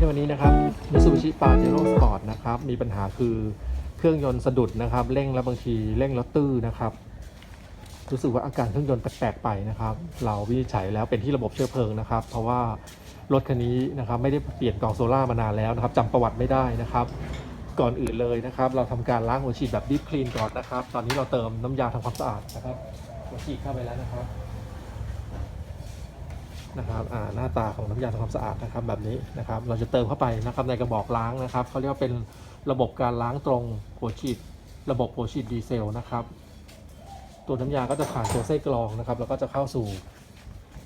ในวันนี้นะครับนิสสุชิปาเจโร่สปอร์ตนะครับ มีปัญหาคือเครื่องยนต์สะดุดนะครับ เร่งแล้วบางทีเร่งแล้วตื้อนะครับ รู้สึกว่าอาการเครื่องยนต์แปลกๆไปนะครับ เราวินิจฉัยแล้วเป็นที่ระบบเชื้อเพลิงนะครับ เพราะว่ารถคันนี้นะครับไม่ได้เปลี่ยนกล่องโซล่ามานานแล้วนะครับจำประวัติไม่ได้นะครับ ก่อนอื่นเลยนะครับ เราทำการล้างหัวฉีดแบบดิฟคลีนก่อนนะครับ ตอนนี้เราเติมน้ำยาทำความสะอาดนะครับหัวฉีดเข้าไปแล้วนะครับ นะครับหน้าตาของน้ำยาทำความสะอาดนะครับแบบนี้นะครับเราจะเติมเข้าไปนะครับในกระบอกล้างนะครับเขาเรียกว่าเป็นระบบการล้างตรงหัวฉีด ระบบหัวฉีดดีเซลนะครับ ตัวน้ำยาก็จะผ่านตัวไส้กรองนะครับ แล้วก็จะเข้าสู่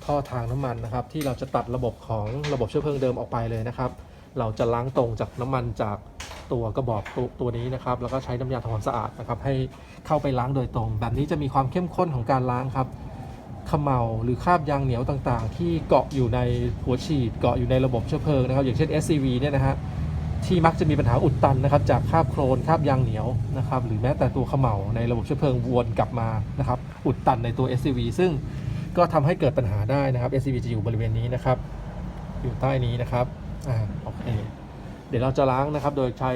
ท่อทางน้ำมันนะครับ ที่เราจะตัดระบบของระบบเชื้อเพลิงเดิมออกไปเลยนะครับ เราจะล้างตรงจากน้ำมันจากตัวกระบอกตัวตัวนี้นะครับ แล้วก็ใช้น้ำยาทำความสะอาดนะครับ ให้เข้าไปล้างโดยตรง แบบนี้จะมีความเข้มข้นของการล้างครับ ขมเหลาหรือคราบยางเหนียวต่างๆ ที่เกาะอยู่ในหัวฉีดเกาะอยู่ในระบบเชื้อเพลิงนะครับ อย่างเช่น SCV เนี่ยนะฮะที่มักจะมีปัญหาอุดตันนะครับจากคราบโครนคราบยางเหนียวนะครับหรือแม้แต่ตัวขมเหลาในระบบเชื้อเพลิงวนกลับมานะครับอุดตันในตัว SCV ซึ่งก็ทำให้เกิดปัญหาได้นะครับ SCV จะอยู่บริเวณนี้นะครับ อยู่ใต้นี้นะครับอ่าโอเคเดี๋ยวเราจะล้างนะครับ โดยใช้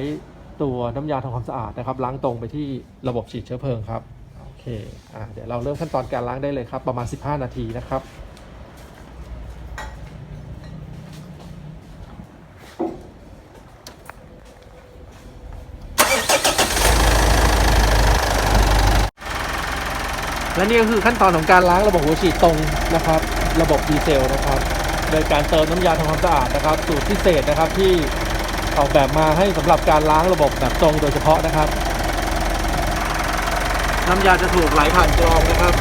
ตัวน้ำยาทำความสะอาดนะครับ ล้างตรงไปที่ระบบฉีดเชื้อเพลิงครับ อเคอ่าเดี๋ยวเราเริ่มขั้นตอนการล้างได้เลยครับ ประมาณ 15 นาทีนะครับและนี่ก็คือขั้นตอนของการล้างระบบหัวฉีดตรงนะครับ ระบบดีเซลนะครับ โดยการเติมน้ำยาทำความสะอาดนะครับ สูตรพิเศษนะครับที่ออกแบบมาให้สำหรับการล้างระบบแบบตรงโดยเฉพาะนะครับ น้ำยาจะถูกไหลผ่านกรองนะครับ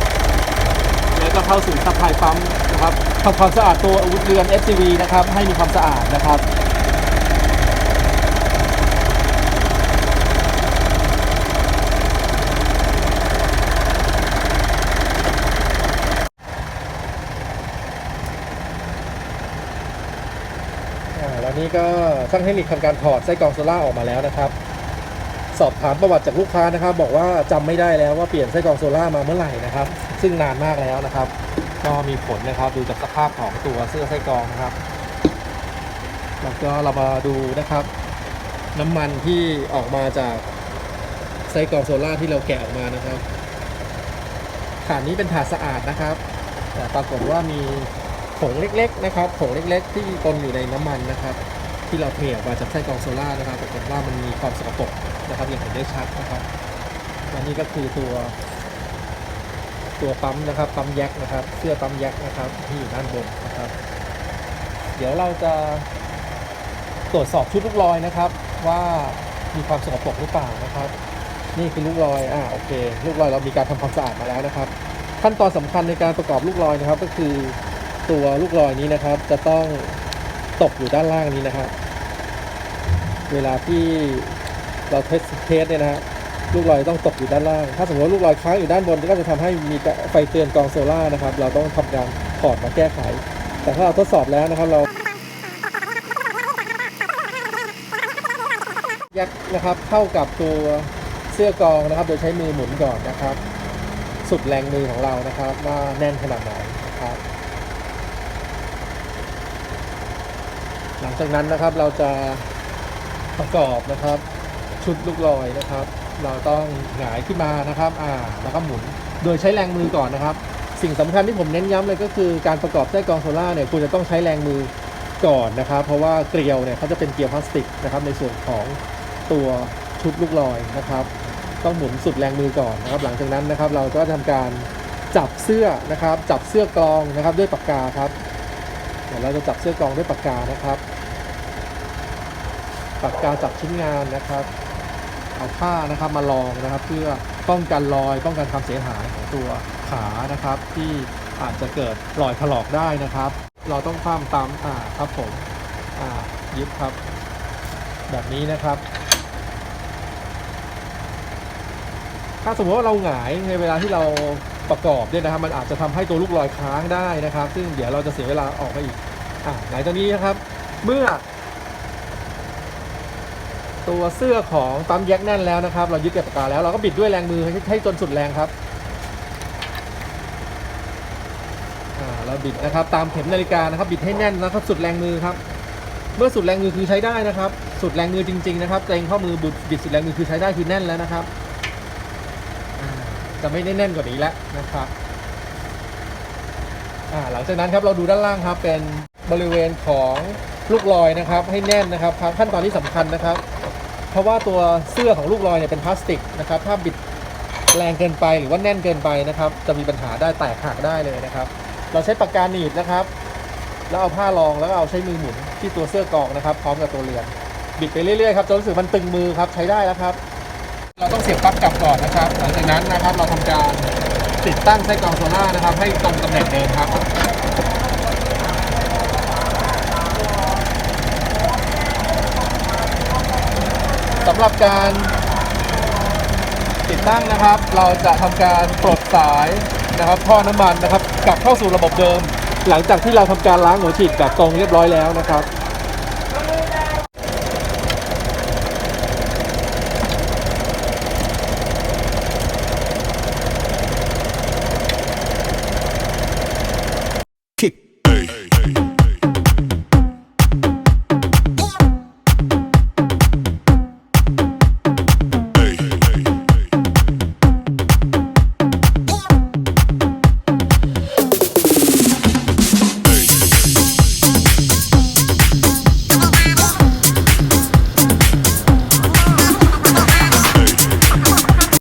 แล้วก็เข้าสู่ซัพพลายปั๊มนะครับทำความสะอาดตัวอาวุธเรือน FCV นะครับ ให้มีความสะอาดนะครับแล้วนี่ก็ช่างเทคนิคทำการถอดไส้กรองโซล่าออกมาแล้วนะครับ สอบถามประวัติจากลูกค้านะครับ บอกว่าจำไม่ได้แล้วว่าเปลี่ยนไส้กรองโซล่ามาเมื่อไหร่นะครับ ซึ่งนานมากแล้วนะครับ ก็มีผลนะครับดูจากสภาพของตัวเสื้อไส้กรองนะครับ แล้วก็เรามาดูนะครับ น้ำมันที่ออกมาจากไส้กรองโซล่าที่เราแกะออกมานะครับฐานนี้เป็นถาดสะอาดนะครับ แต่ปรากฏว่ามีผงเล็กๆนะครับผงเล็ก ๆ ที่ปนอยู่ในน้ำมันนะครับ ที่เราเทออกมาจากไส้กรองโซล่านะครับปรากฏว่ามันมีความสกปรกนะครับอย่างเห็นได้ชัดนะครับและนี่ก็คือตัว ตัวปั๊มนะครับปั๊มแยกนะครับ เสื้อปั๊มแยกนะครับที่อยู่ด้านบนนะครับ เดี๋ยวเราจะตรวจสอบชุดลูกรอยนะครับ ว่ามีความสกปรกหรือเปล่านะครับ นี่คือลูกรอยอ่าโอเค ลูกรอยเรามีการทำความสะอาดมาแล้วนะครับ ขั้นตอนสำคัญในการประกอบลูกรอยนะครับ ก็คือตัวลูกรอยนี้นะครับ จะต้อง ตกอยู่ด้านล่างนี้นะครับ เวลาที่เราเทสเทสเนี่ยนะฮะลูกรอยต้องตกอยู่ด้านล่าง ถ้าสมมติว่าลูกรอยค้างอยู่ด้านบนก็จะทำให้มีไฟเตือนกองโซล่านะครับ เราต้องทำการถอดมาแก้ไข แต่ถ้าเราทดสอบแล้วนะครับเราแยกนะครับเข้ากับตัวเสื้อกองนะครับ โดยใช้มือหมุนก่อนนะครับ สุดแรงมือของเรานะครับว่าแน่นขนาดไหนนะครับ ลังจากนั้นนะครับเราจะประกอบนะครับ ชุดลูกลอยนะครับ เราต้องหงายขึ้นมานะครับอ่าแล้วก็หมุนโดยใช้แรงมือก่อนนะครับ สิ่งสำคัญที่ผมเน้นย้ำเลยก็คือการประกอบไส้กรองโซล่าเนี่ยคุณจะต้องใช้แรงมือก่อนนะครับ เพราะว่าเกลียวเนี่ยเขาจะเป็นเกลียวพลาสติกนะครับ ในส่วนของตัวชุดลูกลอยนะครับ ต้องหมุนสุดแรงมือก่อนนะครับ หลังจากนั้นนะครับ เราก็ทำการจับเสื้อนะครับ จับเสื้อกรองนะครับด้วยปากกาครับเดี๋ยวเราจะจับเสื้อกรองด้วยปากกานะครับ ปากกาจับชิ้นงานนะครับ เอาผ้านะครับมาลองนะครับ เพื่อป้องกันรอยป้องกันความเสียหายของตัวขานะครับ ที่อาจจะเกิดรอยถลอกได้นะครับ เราต้องคว่ำตามอ่าครับผมอ่ายึดครับ แบบนี้นะครับ ถ้าสมมติว่าเราหงายในเวลาที่เราประกอบเนี่ยนะครับ มันอาจจะทำให้ตัวลูกลอยค้างได้นะครับ ซึ่งเดี๋ยวเราจะเสียเวลาออกมาอีกอ่าไหลังจากนี้นะครับ เมื่อ ตัวเสื้อของปั๊มแยกแน่นแล้วนะครับ เรายึดกับปากกาแล้วเราก็บิดด้วยแรงมือให้ใหจนสุดแรงครับเราบิดนะครับตามเข็มนาฬิกานะครับบิดให้แน่นนะครับสุดแรงมือครับ เมื่อสุดแรงมือคือใช้ได้นะครับ สุดแรงมือจริง ๆ นะครับเกรงข้อมือบุดบิดสุดแรงมือคือใช้ได้คือแน่นแล้วนะครับจะไม่ได้แน่นกว่านี้แล้วนะครับหลังจากนั้นครับเราดูด้านล่างครับเป็นบริเวณของลูกลอยนะครับ ให้แน่นนะครับขั้นตอนที่สำคัญนะครับ เพราะว่าตัวเสื้อของลูกลอยเนี่ยเป็นพลาสติกนะครับ ถ้าบิดแรงเกินไปหรือว่าแน่นเกินไปนะครับ จะมีปัญหาได้แตกหักได้เลยนะครับ เราใช้ปากกาหนีบนะครับ แล้วเอาผ้ารองแล้วก็เอาใช้มือหมุนที่ตัวเสื้อกองนะครับ พร้อมกับตัวเรือนบิดไปเรื่อยๆครับจนรู้สึกมันตึงมือครับใช้ได้แล้วครับ เราต้องเสียบปลั๊กกลับก่อนนะครับ หลังจากนั้นนะครับเราทำการติดตั้งไส้กรองโซล่านะครับ ให้ตรงตำแหน่งเดิมครับ สำหรับการติดตั้งนะครับ เราจะทำการปลดสายนะครับท่อน้ำมันนะครับกลับเข้าสู่ระบบเดิม หลังจากที่เราทำการล้างหัวฉีดแบบตรงเรียบร้อยแล้วนะครับ